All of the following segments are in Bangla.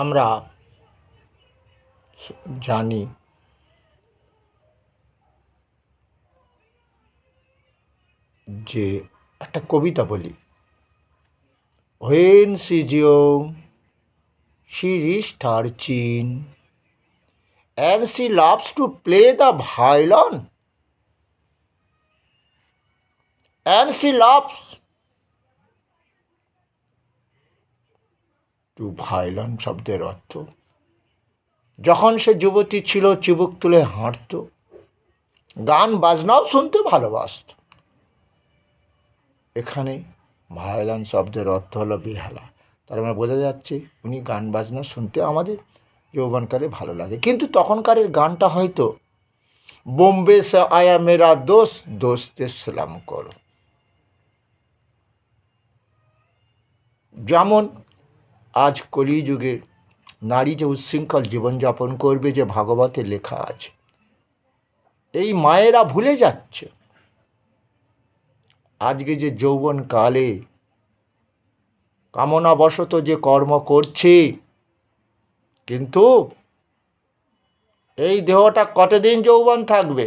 আমরা জানি। যে একটা কবিতা বলি। হেন সি জিও শিরিস টার চিন। And she loves to play the violin and she loves to violin শব্দের অর্থ। যখন সে যুবতী ছিল চিবুক তুলে হাঁটত। গান বাজনাও শুনতে ভালোবাসত। এখানে ভায়োলান শব্দের অর্থ হলো বেহালা। তার মানে বোঝা যাচ্ছে, উনি গান বাজনা শুনতে আমাদের যৌবনকালে ভালো লাগে। কিন্তু তখনকারের গানটা হয়তো, বোম্বে সে আয়া মেরা দোষ দোস্তে সালাম করো। যেমন আজ কলিযুগের নারী যে উচ্ছৃঙ্খল জীবনযাপন করবে যে ভাগবতে লেখা আছে, এই মায়েরা ভুলে যাচ্ছে। আজকে যে যৌবন কালে কামনাবশত যে কর্ম করছে, কিন্তু এই দেহটা কতদিন যৌবন থাকবে?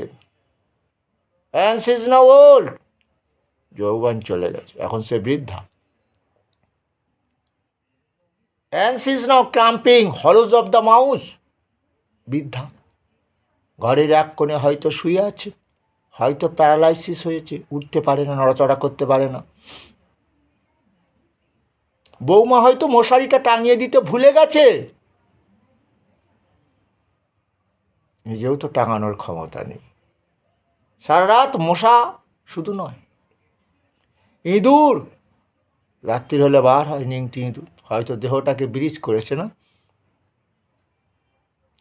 অ্যান্ড সিজ না ওল্ড যৌবন চলে গেছে। এখন সে বৃদ্ধা। And she's now crumping hollows of the mouse বৃদ্ধা, ঘরের এক কোণে হয়তো শুয়ে আছে, হয়তো প্যারালাইসিস হয়েছে, উঠতে পারে না, নড়াচড়া করতে পারে না। বৌমা হয়তো মশারিটা টাঙিয়ে দিতে ভুলে গেছে। নিজেও তো টাঙানোর ক্ষমতা নেই। সারা রাত মশা শুধু নয়, ইঁদুর রাত্রির হলে বার হয় নিংটি ইঁদুর হয়তো দেহটাকে ব্রিজ করেছে না?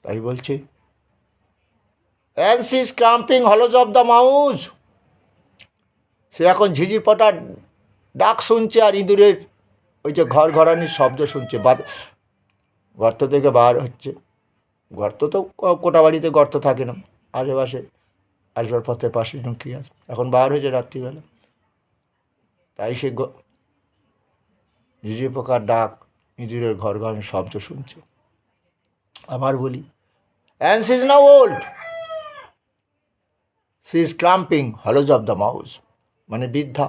তাই বলছে and she's crumping hollows of the mouse সে এখন ঝিঝির পটার ডাক শুনছে আর ইঁদুরের ওই যে ঘর ঘরানির শব্দ শুনছে। বা গর্ত থেকে বার হচ্ছে। গর্ত তো কোটা বাড়িতে গর্ত থাকে না। আশেপাশে আসবার পথের পাশে ঢুকিয়ে আছে। এখন বার হয়েছে রাত্রিবেলা। তাই সে ঝিঝি পোকার ডাক, ইঁদুরের ঘর ঘরানির শব্দ শুনছে। আবার বলি অ্যান্ড সিজ না old she is crumping hollows of the mouse মানে বৃদ্ধা।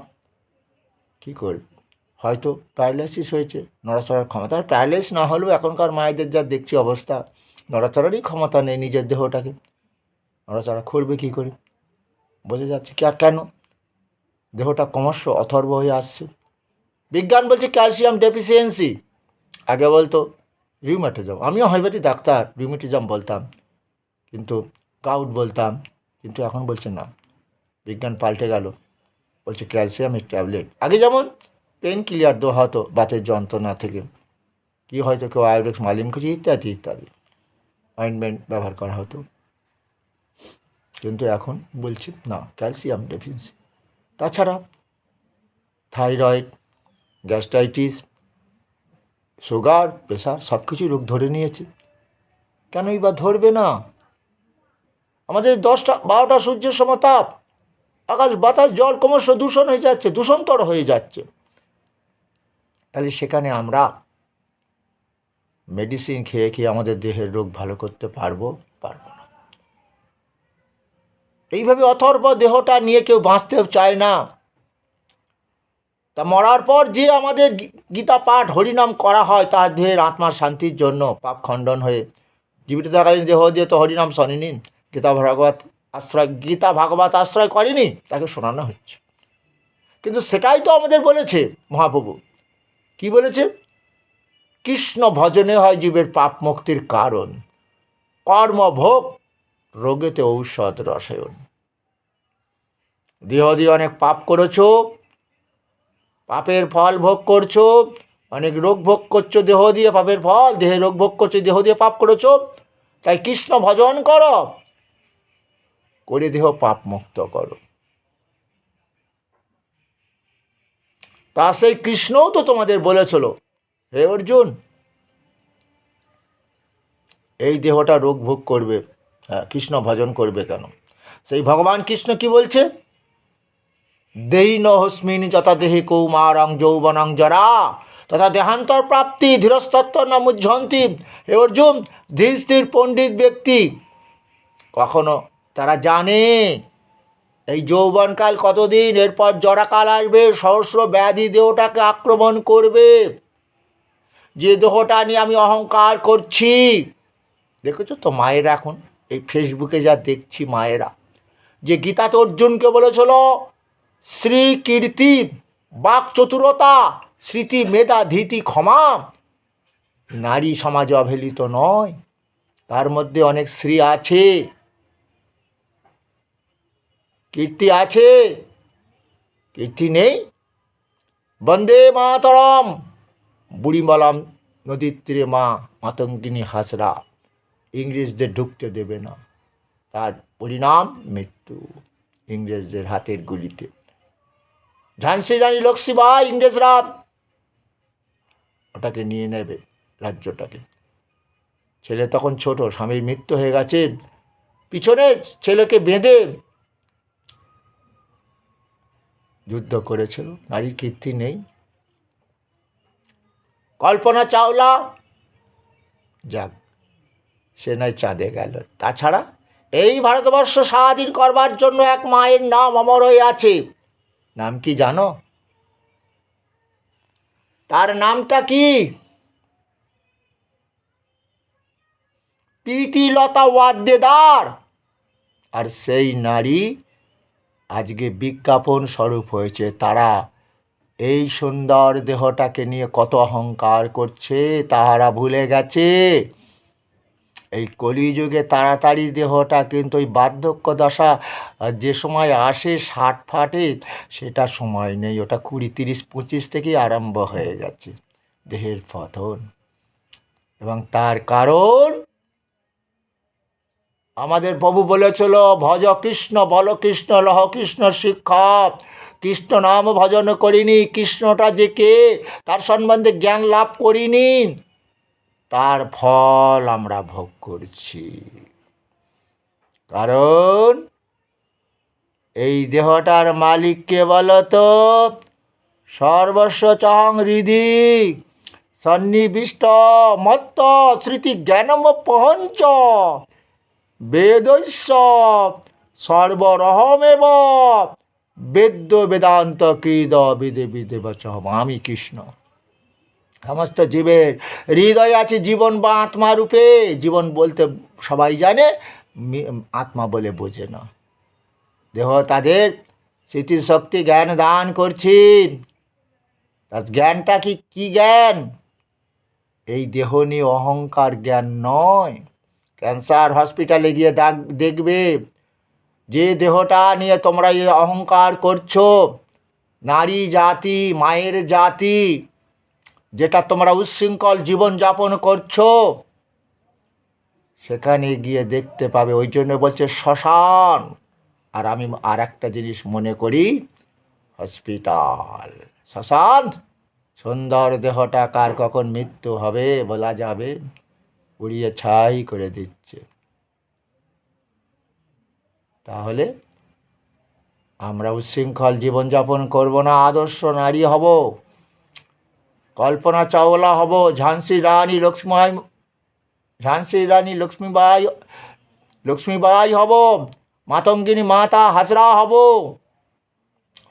কী করবে হয়তো প্যারালাইসিস হয়েছে, নড়াচড়ার ক্ষমতা। প্যারালাইস না হলেও এখনকার মায়েদের যা দেখছি অবস্থা, নড়াচড়ারই ক্ষমতা নেই নিজের দেহটাকে। নড়াচড়া করবে কী করে? বোঝা যাচ্ছে কি আর কেন? দেহটা ক্রমশ অথর্ব হয়ে আসছে। বিজ্ঞান বলছে ক্যালসিয়াম ডেফিসিয়েন্সি। আগে বলতো রিউমেটিজম আমিও হয়বাটি ডাক্তার রিউমেটিজম বলতাম। কিন্তু কাউট বলতাম, কিন্তু এখন বলছে না। বিজ্ঞান পাল্টে গেল। বলছে ক্যালসিয়ামের ট্যাবলেট। আগে যেমন পেন কিলিয়ার দেওয়া হতো বাতের যন্ত্রণা থেকে। কি হয়তো কেউ আয়োডেক্স মালিম কিছু ইত্যাদি ইত্যাদি। অয়েন্টমেন্ট ব্যবহার করা হতো। কিন্তু এখন বলছে না, ক্যালসিয়াম ডেফিসিয়েন্সি। তাছাড়া থাইরয়েড গ্যাস্ট্রাইটিস সুগার প্রেশার সব কিছুই রোগ ধরে নিয়েছে। কেনই বা ধরবে না? আমাদের দশটা, বারোটা সূর্যের সমতাপ আকাশ, বাতাস, জল ক্রমশ দূষণ হয়ে যাচ্ছে, দূষণতর হয়ে যাচ্ছে। তাহলে সেখানে আমরা মেডিসিন খেয়ে খেয়ে আমাদের দেহের রোগ ভালো করতে পারব পারব না। এইভাবে অথর্ব দেহটা নিয়ে কেউ বাঁচতেও চায় না। তা মরার পর যে আমাদের গীতা পাঠ হরিনাম করা হয়, তার দেহের আত্মার শান্তির জন্য পাপ খণ্ডন হয়ে জীবিত থাকালীন দেহ দিয়ে তো হরিনাম শোনেনি গীতা ভাগবত আশ্রয়, গীতা ভাগবত আশ্রয় করেনি, তাকে শোনানো হচ্ছে। কিন্তু সেটাই তো আমাদের বলেছে মহাপ্রভু। কি বলেছে? কৃষ্ণ ভজনে হয় জীবের পাপ মুক্তির কারণ কর্মভোগ রোগেতে ঔষধ রসায়ন। দেহ দিয়ে অনেক পাপ করেছ পাপের ফল ভোগ করছ, অনেক রোগ ভোগ করছ দেহ দিয়ে, পাপের ফল, দেহে রোগ ভোগ করছ, দেহ দিয়ে পাপ করেছ। তাই কৃষ্ণ ভজন করো, করে দেহ পাপ মুক্ত করো। তা সেই কৃষ্ণও তো তোমাদের বলেছিল, হে অর্জুন, এই দেহটা রোগ ভোগ করবে হ্যাঁ কৃষ্ণ ভজন করবে কেন? সেই ভগবান কৃষ্ণ কি বলছে? দেই নহস্মিন যথা দেহে কৌমারং যৌবনং জরা। তথা দেহান্তর প্রাপ্তি ধীরস্তত্ব না মুঝন্তি হে অর্জুন, ধীরস্থির পণ্ডিত ব্যক্তি, কখনো তারা জানে এই যৌবনকাল কতদিন, এরপর জরাকাল আসবে, সহস্র ব্যাধি দেহটাকে আক্রমণ করবে। যে দেহটা নিয়ে আমি অহংকার করছি। দেখেছ তো মায়েরা এখন? এই ফেসবুকে যা দেখছি মায়েরা। যে গীতা তো অর্জুনকে বলেছিল শ্রী কীর্তি বাক চতুরতা স্মৃতি মেধা ধীতি ক্ষমা। নারী সমাজে অবহেলিত নয়, তার মধ্যে অনেক শ্রী আছে। কীর্তি আছে, কীর্তি নেই। বন্দে মাতরম বুড়ি বলাম নদীর তীরে মা মাতঙ্গিনী হাসরা। ইংরেজদের ঢুকতে দেবে না, তার পরিণাম মৃত্যু, ইংরেজদের হাতের গুলিতে। ঝান্সি রানী লক্ষ্মীবাই ইংরেজরা ওটাকে নিয়ে নেবে রাজ্যটাকে। ছেলে তখন ছোট, স্বামীর মৃত্যু হয়ে গেছে। পিছনে ছেলেকে বেঁধে যুদ্ধ করেছিল নারীর কীর্তি নেই। কল্পনা চাওলা, যাক, সে নয় চাঁদে গেল। তাছাড়া এই ভারতবর্ষ স্বাধীন করবার জন্য এক মায়ের নাম অমর হয়ে আছে। নাম কি জানো? তার নামটা কি? প্রীতিলতা ওয়াদ্দেদার। আর সেই নারী আজকে বিজ্ঞাপন স্বরূপ হয়েছে। তারা এই সুন্দর দেহটাকে নিয়ে কত অহংকার করছে, তাহারা ভুলে গেছে। এই কলিযুগে তাড়াতাড়ি দেহটা কিন্তু ওই বার্ধক্য দশা যে সময় আসে ষাট ফাটে, সেটা সময় নেই। ওটা কুড়ি, তিরিশ, পঁচিশ থেকেই আরম্ভ হয়ে যাচ্ছে দেহের পতন। এবং তার কারণ, আমাদের প্রভু বলেছিল, ভজ কৃষ্ণ, বল কৃষ্ণ, লহ কৃষ্ণ শিক্ষক কৃষ্ণ নাম ভজন করিনি, কৃষ্ণটা যে কে, তার সম্বন্ধে জ্ঞান লাভ করিনি। তার ফল আমরা ভোগ করছি। কারণ এই দেহটার মালিক কে বলতো? সর্বস্ব চহং হৃদি সন্নিবিষ্ট মত্ত স্মৃতি জ্ঞানম পহঞ্চ বেদস্য সর্বরহমেব বেদ্য বেদান্ত কৃদ বিদে বিদে বচম আমি কৃষ্ণ। সমস্ত জীবের হৃদয় আছে জীবন বা আত্মা রূপে। জীবন বলতে সবাই জানে আত্মা বলে বোঝে না। দেহ তাদের স্মৃতিশক্তি জ্ঞান দান করছি। তার জ্ঞানটা কি কি জ্ঞান? এই দেহ নিয়ে অহংকার জ্ঞান নয়। ক্যান্সার হসপিটালে গিয়ে দাগ, দেখবে যে দেহটা নিয়ে তোমরা এই অহংকার করছ। নারী জাতি, মায়ের জাতি যেটা তোমরা উচ্ছৃঙ্খল জীবনযাপন করছ, সেখানে গিয়ে দেখতে পাবে। ওই জন্য বলছে শ্মশান। আর আমি আর একটা জিনিস মনে করি, হসপিটাল। শ্মশান? সুন্দর দেহটা, কার কখন মৃত্যু হবে বলা যাবে? উড়িয়ে ছাই করে দিচ্ছে। তাহলে আমরা উচ্ছৃঙ্খল জীবনযাপন করব না, আদর্শ নারী হব। কল্পনা চাওলা হব ঝান্সি রানী লক্ষ্মীবাই, ঝান্সি রানী লক্ষ্মীবাই লক্ষ্মীবাই হব, মাতঙ্গিনী মাতা হাজরা হব।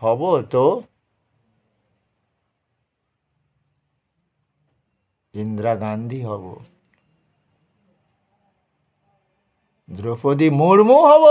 হব তো? ইন্দিরা গান্ধী হব। দ্রৌপদী মুর্মু হব।